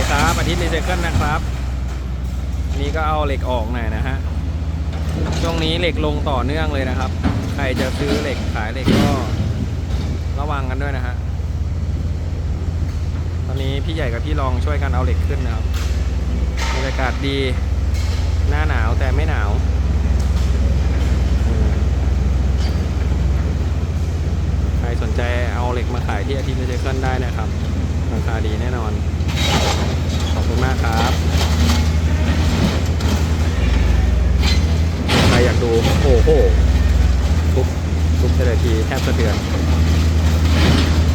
ดีครับอาทิตย์รีไซเคิลนะครับ นี่ก็เอาเหล็กออกหน่อยนะฮะ ช่วงนี้เหล็กลงต่อเนื่องเลยนะครับ ใครจะซื้อเหล็กขายเหล็กก็ระวังกันด้วยนะฮะ ตอนนี้พี่ใหญ่กับพี่รองช่วยกันเอาเหล็กขึ้นนะครับบรรยากาศดี หน้าหนาวแต่ไม่หนาวใครสนใจเอาเหล็กมาขายที่อาทิตย์รีไซเคิลได้นะครับราคาดีแน่นอนากครับใครอยากดู โอ้โหทุบทุบแต่ละทีแทบสะเทือน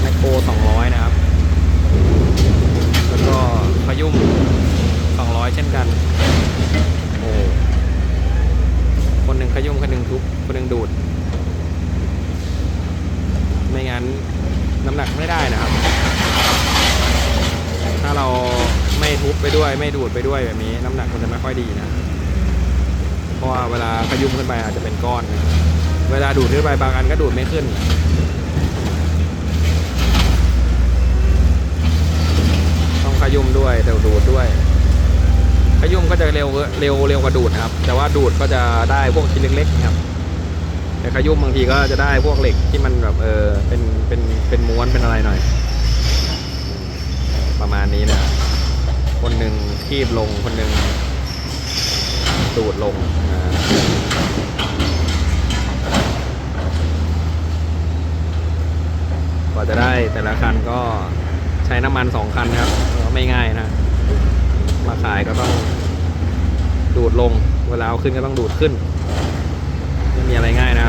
แมคโคร200 นะครับ แล้วก็พยุ่ม200 เช่นกัน โอ้คนหนึ่งขยุ่มคนหนึ่งทุบคนหนึ่งดูด ไม่งั้นน้ำหนักไม่ได้นะครับ ถ้าเราไม่ ทุบไปด้วยไม่ดูดไปด้วยแบบนี้ น้ำหนักมันจะไม่ค่อยดีนะ เพราะว่าเวลาขยุมขึ้นไปอาจจะเป็นก้อนนะเวลาดูดขึ้นไปบางอันก็ดูดไม่ขึ้นต้องขยุมด้วยแต่ดูดด้วยขยุมก็จะเร็วเร็วเร็วกว่าดูดครับ แต่ว่าดูดก็จะได้พวกชิ้นเล็กๆครับแต่ขยุมบางทีก็จะได้พวกเหล็กที่มันแบบเออเป็นเป็นเป็นม้วนเป็นอะไรหน่อย ประมาณนี้นะค นหนึ่งคีบลงคนหนึ่งดูดลงกว่าจะได้แต่ละคันก็ใช้น้ำมันสองคันครับก็ไม่ง่ายนะ มาขายก็ต้องดูดลง เวลาเอาขึ้นก็ต้องดูดขึ้น ไม่มีอะไรง่ายนะ